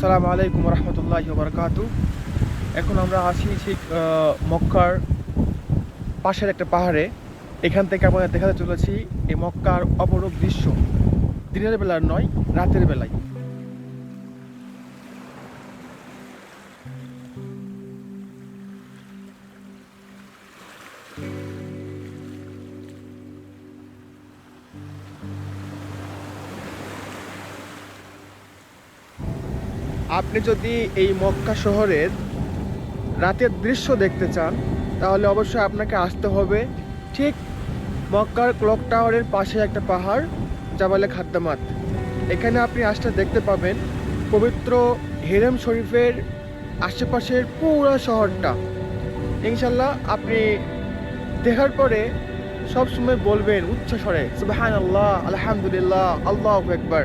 আসসালামু আলাইকুম রহমতুল্লাহ বরকাত এখন আমরা আছি ঠিক মক্কার পাশের একটা পাহাড়ে। এখান থেকে আমরা দেখাতে চলেছি এই মক্কার অপরূপ দৃশ্য। দিনের বেলার নয়, রাতের বেলায়। আপনি যদি এই মক্কা শহরের রাতের দৃশ্য দেখতে চান, তাহলে অবশ্যই আপনাকে আসতে হবে ঠিক মক্কার ক্লক টাওয়ারের পাশে একটা পাহাড়, জাবালে খাদ্দামাত। এখানে আপনি আসতে দেখতে পাবেন পবিত্র হেরেম শরীফের আশেপাশের পুরো শহরটা। ইনশাল্লাহ আপনি দেখার পরে সবসময় বলবেন উচ্চ স্বরে সুবাহান আল্লাহ আলহামদুলিল্লাহ, আল্লাহ একবার